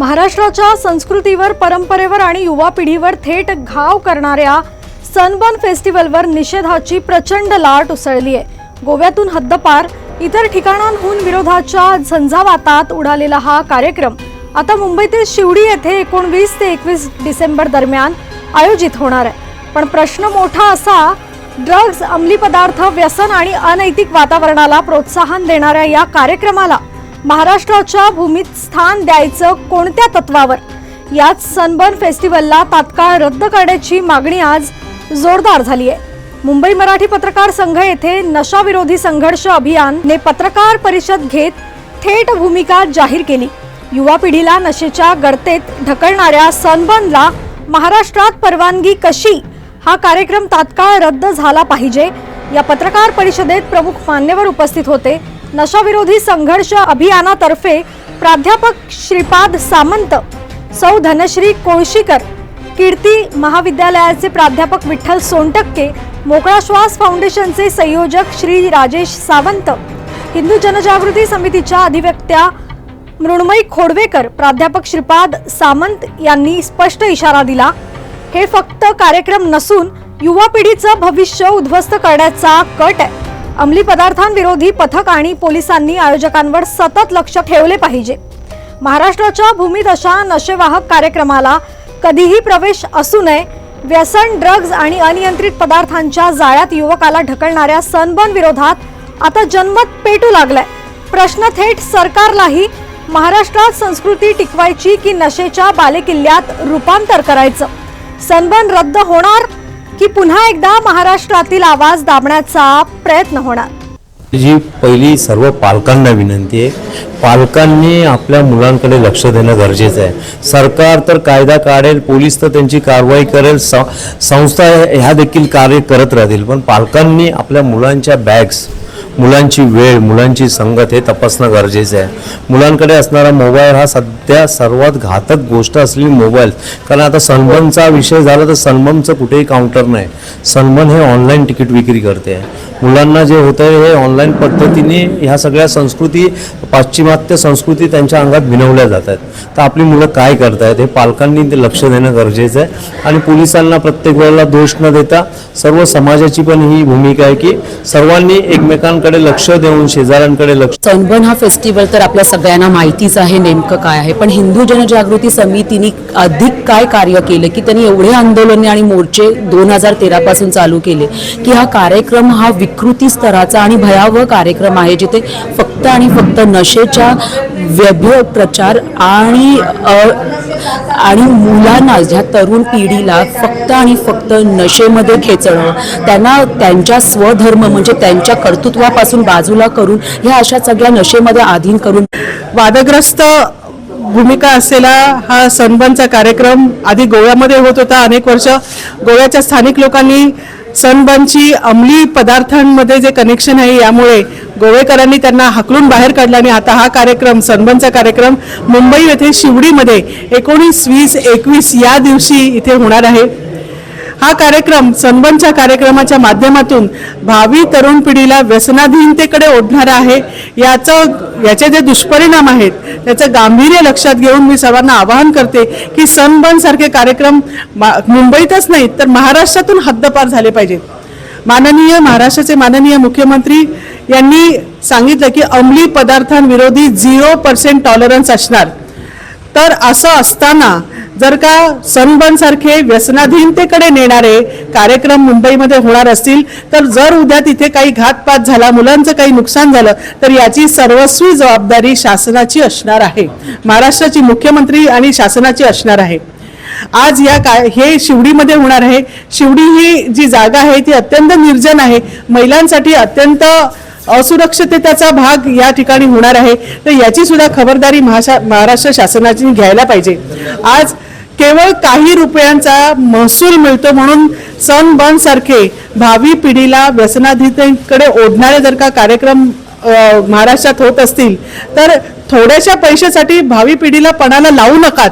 महाराष्ट्राच्या संस्कृतीवर परंपरेवर आणि युवा पिढीवर थेट घाव करणाऱ्या सनबर्न फेस्टिवलवर निषेधाची प्रचंड लाट उसळली आहे. गोव्यातून हद्दपार इतर ठिकाणांहून विरोधाच्या झंझावातात उडालेला हा कार्यक्रम आता मुंबईतील शिवडी येथे एकोणवीस ते एकवीस डिसेंबर दरम्यान आयोजित होणार आहे. पण प्रश्न मोठा असा ड्रग्ज अंमली पदार्थ व्यसन आणि अनैतिक वातावरणाला प्रोत्साहन देणाऱ्या या कार्यक्रमाला महाराष्ट्राच्या भूमीत स्थान द्यायचं कोणत्या तत्वावर? याच सनबर्न फेस्टिवलला तात्काळ रद्द करण्याची मागणी आज जोरदार झाली आहे मुंबई मराठी पत्रकार संघ येथे नशाविरोधी संघर्ष अभियानने पत्रकार परिषद घेत थेट भूमिका जाहीर केली. युवा पिढीला नशेच्या गर्तेत ढकलणाऱ्या सनबर्नला महाराष्ट्रात परवानगी कशी? हा कार्यक्रम तात्काळ रद्द झाला पाहिजे. या पत्रकार परिषदेत प्रमुख मान्यवर उपस्थित होते. नशाविरोधी संघर्ष अभियानातर्फे प्राध्यापक श्रीपाद सामंत सौ धनश्री कोळशीकर कीर्ती महाविद्यालयाचे प्राध्यापक विठ्ठल सोनटक्के मोकळा श्वास फाउंडेशनचे संयोजक श्री राजेश सावंत हिंदू जनजागृती समितीच्या अधिवक्त्या मृण्मयी खोडवेकर प्राध्यापक श्रीपाद सामंत यांनी स्पष्ट इशारा दिला. हे फक्त कार्यक्रम नसून युवा पिढीचं भविष्य उद्ध्वस्त करण्याचा कट आहे. अंमली पदार्थांविरोधी पथक आणि पोलिसांनी आयोजकांवर सतत लक्ष ठेवले पाहिजे. महाराष्ट्राच्या भूमीत अशा नशेवाहक कार्यक्रमाला कधीही प्रवेश असू नये व्यसन ड्रग्ज आणि अनियंत्रित पदार्थांच्या जाळ्यात युवकाला ढकलणाऱ्या सनबर्न विरोधात आता जनमत पेटू लागलाय. प्रश्न थेट सरकारलाही महाराष्ट्रात संस्कृती टिकवायची की नशेच्या बालेकिल्ल्यात रूपांतर करायचं? सनबर्न रद्द होणार? की पुन्हा एकदा महाराष्ट्रातील आवाज दाबण्याचा प्रयत्न होणार. जी पहिली सर्व पालकांना विनंती आहे पालकांनी आपल्या मुलांकडे लक्ष देणं गरजेचं आहे. सरकार तर कायदा काढेल पोलीस तर त्यांची कारवाई करेल स- संस्था ह्या देखील कार्य करत राहतील पण पालकांनी आपल्या मुलांच्या बॅग्स मुलांची वेळ मुलांची संगत हे तपासणं गरजेचं आहे. मुलांकडे असणारा मोबाईल हा सध्या सर्वात घातक गोष्ट असलेली मोबाईल. कारण आता सनबर्नचा विषय झाला तर सनबर्नचं कुठेही काउंटर नाही. सनबन हे ऑनलाईन तिकीट विक्री करते. मुलांना जे होतं आहे हे ऑनलाईन पद्धतीने ह्या सगळ्या संस्कृती पाश्चिमात्य संस्कृती त्यांच्या अंगात भिनवल्या जातात. तर आपली मुलं काय करतायत हे पालकांनी ते लक्ष देणं गरजेचं आहे. आणि पोलिसांना प्रत्येक वेळेला दोष न देता सर्व समाजाची पण ही भूमिका आहे की सर्वांनी एकमेकांकडे लक्ष देऊन शेजाऱ्यांकडे लक्ष सनबर्न हा फेस्टिवल तर आपल्या सगळ्यांना माहितीच आहे नेमकं काय आहे. पण हिंदू जनजागृती समितीने अधिक काय कार्य केलं की त्यांनी एवढे आंदोलने आणि मोर्चे दोन हजार तेरापासून चालू केले की हा कार्यक्रम हा विकृती स्तराचा आणि भयावह कार्यक्रम आहे जिथे फक्त आणि फक्त नशेच्या व्यभ्य प्रचार आणि आणि मुलांना ज्या तरुण पिढीला फक्त आणि फक्त नशेमध्ये खेचणं त्यांना त्यांच्या स्वधर्म म्हणजे त्यांच्या कर्तृत्वापासून बाजूला करून ह्या अशा सगळ्या नशेमध्ये आधीन करून वादग्रस्त भूमिका असलेला हा सनबर्नचा कार्यक्रम आधी गोव्यामध्ये होत होता. अनेक वर्ष गोव्याच्या स्थानिक लोकांनी सनबर्नची अंमली पदार्थांमध्ये जे कनेक्शन आहे यामुळे गोवेकरांनी त्यांना हाकलून बाहेर काढलं आणि आता हा कार्यक्रम सनबर्नचा कार्यक्रम मुंबई येथे शिवडीमध्ये एकोणीस वीस एकवीस या दिवशी इथे होणार आहे. हा कार्यक्रम सनबर्नच्या कार्यक्रमाच्या माध्यमातून भावी तरुण पिढीला व्यसनाधीनतेकडे ओढणारा आहे. याचं याचे जे दुष्परिणाम आहेत त्याचं गांभीर्य लक्षात घेऊन मी सर्वांना आवाहन करते की सनबनसारखे कार्यक्रम मा- मुंबईतच नाहीत तर महाराष्ट्रातून हद्दपार झाले पाहिजेत. माननीय महाराष्ट्राचे माननीय मुख्यमंत्री यांनी सांगितलं की अंमली पदार्थांविरोधी झिरो पर्सेंट टॉलरन्स असणार. तर असं असताना जर का सनबर्न सारखे व्यसनाधीनतेकडे नेणारे कार्यक्रम मुंबईमध्ये होणार असतील तर जर उद्या तिथे काही घातपात झाला मुलांचं काही नुकसान झालं तर याची सर्वस्वी जबाबदारी शासनाची असणार आहे. महाराष्ट्राची मुख्यमंत्री आणि शासनाची असणार आहे. आज या काय हे शिवडीमध्ये होणार आहे. शिवडी ही जी जागा आहे ती अत्यंत निर्जन आहे. महिलांसाठी अत्यंत असुरक्षिततेचा भाग या ठिकाणी होणार आहे. तर याची सुद्धा खबरदारी महाशा महाराष्ट्र शासनाची घ्यायला पाहिजे. आज केवळ काही रुपयांचा महसूल मिळतो म्हणून सन बन सारखे भावी पिढीला व्यसनाधीतेकडे ओढणारे जर का कार्यक्रम महाराष्ट्रात होत असतील तर थोड्याशा पैशासाठी भावी पिढीला पणाला लावू नकात.